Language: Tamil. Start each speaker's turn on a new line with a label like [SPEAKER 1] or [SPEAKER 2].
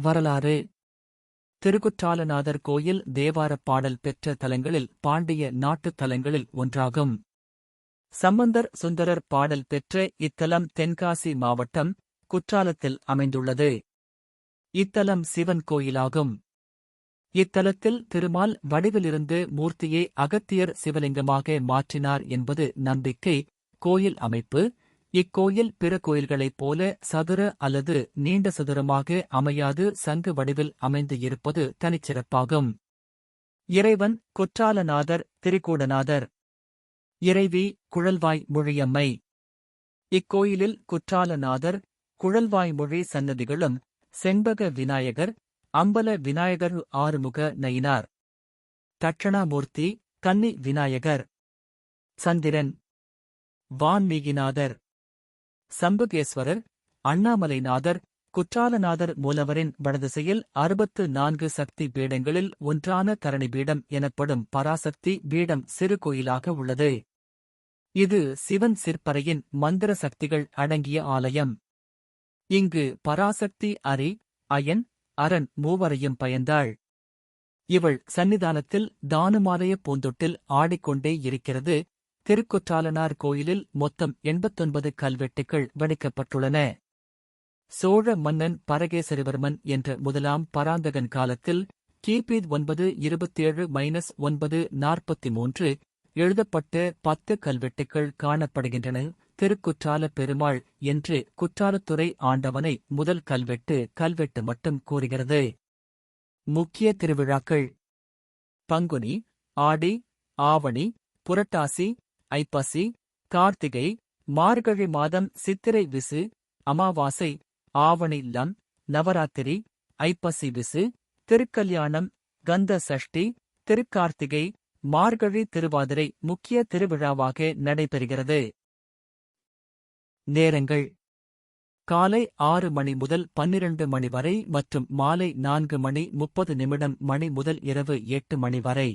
[SPEAKER 1] வரலாறு. திருக்குற்றாலநாதர் கோயில் தேவாரப் பாடல் பெற்ற தலங்களில் பாண்டிய நாட்டுத் தலங்களில் ஒன்றாகும். சம்பந்தர் சுந்தரர் பாடல் பெற்ற இத்தலம் தென்காசி மாவட்டம் குற்றாலத்தில் அமைந்துள்ளது. இத்தலம் சிவன் கோயிலாகும். இத்தலத்தில் திருமால் வடிவிலிருந்து மூர்த்தியை அகத்தியர் சிவலிங்கமாக மாற்றினார் என்பது நம்பிக்கை. கோயில் அமைப்பு இக்கோயில் பிற கோயில்களைப் போல சதுர அல்லது நீண்ட சதுரமாக அமையாது சங்கு வடிவில் அமைந்து இருப்பது தனிச்சிறப்பாகும். இறைவன் குற்றாலநாதர் திரிகூடநாதர். இறைவி குழல்வாய் மொழியம்மை. இக்கோயிலில் குற்றாலநாதர் குழல்வாய் மொழி சன்னதிகளும் செண்பக விநாயகர் அம்பல விநாயகர் ஆறுமுக நயினார். தட்சணாமூர்த்தி கன்னி விநாயகர். சந்திரன். வான்மீகிநாதர். சம்புகேஸ்வரர் அண்ணாமலைநாதர் குற்றாலநாதர் மூலவரின் வடதிசையில் அறுபத்து நான்கு சக்தி பீடங்களில் ஒன்றான தரணி பீடம் எனப்படும் பராசக்தி பீடம் சிறு கோயிலாக உள்ளது. இது சிவன் சிற்பறையின் மந்திர சக்திகள் அடங்கிய ஆலயம். இங்கு பராசக்தி அரி அயன் அரண் மூவரையும் பயந்தாள். இவள் சன்னிதானத்தில் தானுமாலய பூந்தொட்டில் ஆடிக்கொண்டே இருக்கிறது. திருக்குற்றாலனார் கோயிலில் மொத்தம் எண்பத்தொன்பது கல்வெட்டுகள் வடிக்கப்பட்டுள்ளன சோழ மன்னன் பரகேசரிவர்மன் என்ற முதலாம் பராந்தகன் காலத்தில் கிபி ஒன்பது இருபத்தேழு மைனஸ் ஒன்பது நாற்பத்தி மூன்று எழுதப்பட்ட பத்து கல்வெட்டுகள் காணப்படுகின்றன. திருக்குற்றால பெருமாள் என்று குற்றாலத்துறை ஆண்டவனை முதல் கல்வெட்டு கல்வெட்டு மட்டும் கூறுகிறது. முக்கிய திருவிழாக்கள். பங்குனி ஆடி ஆவணி புரட்டாசி ஐப்பசி கார்த்திகை மார்கழி மாதம் சித்திரை விசு அமாவாசை ஆவணி லம் நவராத்திரி ஐப்பசி விசு திருக்கல்யாணம் கந்த சஷ்டி திருக்கார்த்திகை மார்கழி திருவாதிரை முக்கிய திருவிழாவாக நடைபெறுகிறது. நேரங்கள். காலை ஆறு மணி முதல் பன்னிரண்டு மணி வரை மற்றும் மாலை நான்கு மணி முப்பது நிமிடம் மணி முதல் இரவு எட்டு மணி வரை.